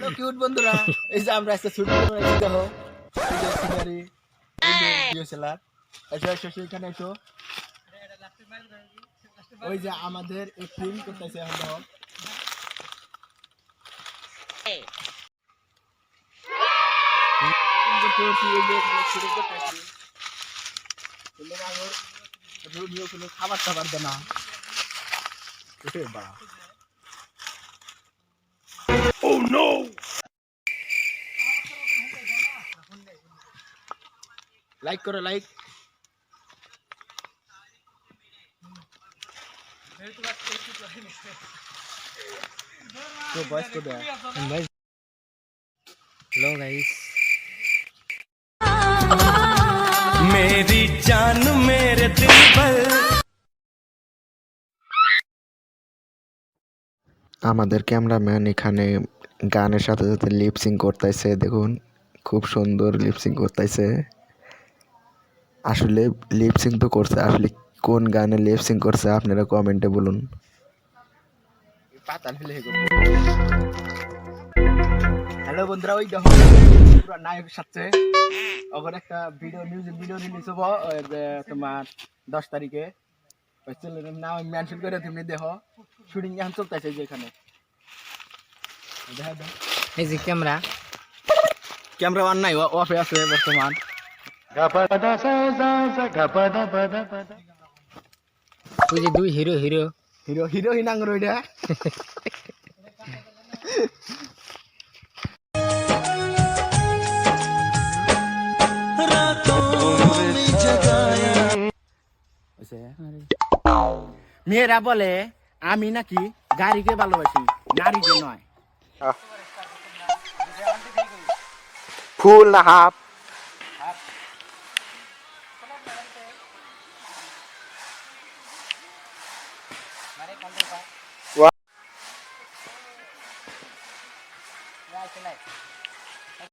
Hello cute বন্ধুরা। এই যে আমরা একটা ছুটি করে এসে দেখো। এই যে সিনারি এই যে ডিএসএলআর এসো এসো এসো এখানে এসো। ওই যে আমাদের এই ফিল্ম করতেছে এখন দেখো। এই যে করছি, এই যে এখানে শুরু করতেছি। কিন্তু আমার রুমিও কোনো খাবার টাবার দেয় না এ বা লাইক করো লাইক তো বয়স কো দেয়া হ্যালো গাইস मेरी जान मेरे दिल पर আমাদের ক্যামেরাম্যান এখানে গানের সাথে সাথে লিপসিং করতেছে দেখুন খুব সুন্দর লিপসিং করতেছে আসলে লিপসিং তো করছে। আসলে কোন গানে লিপসিং করছে আপনারা কমেন্টে বলুন। হ্যালো বন্ধুরা ওই দেখো পুরো নায়কের সাথে। ওখানে একটা ভিডিও মিউজিক ভিডিও রিলিজ হব ওই যে তোমার দশ তারিখে। ওই চ্যানেলের নাম মেনশন করে তুমি দেখো। শুটিং এখন চলতেছে যে এখানে। দেখা দাও এই যে ক্যামেরা। ক্যামেরা অন নাই অফে আছে বর্তমান। যে দুই হিরো হিরো হিরো হিরো হিনাঙ্গর ওইটা মেয়েরা বলে আমি নাকি গাড়িকে ভালোবাসি নারীকে নয় ফুল না হাফ वा.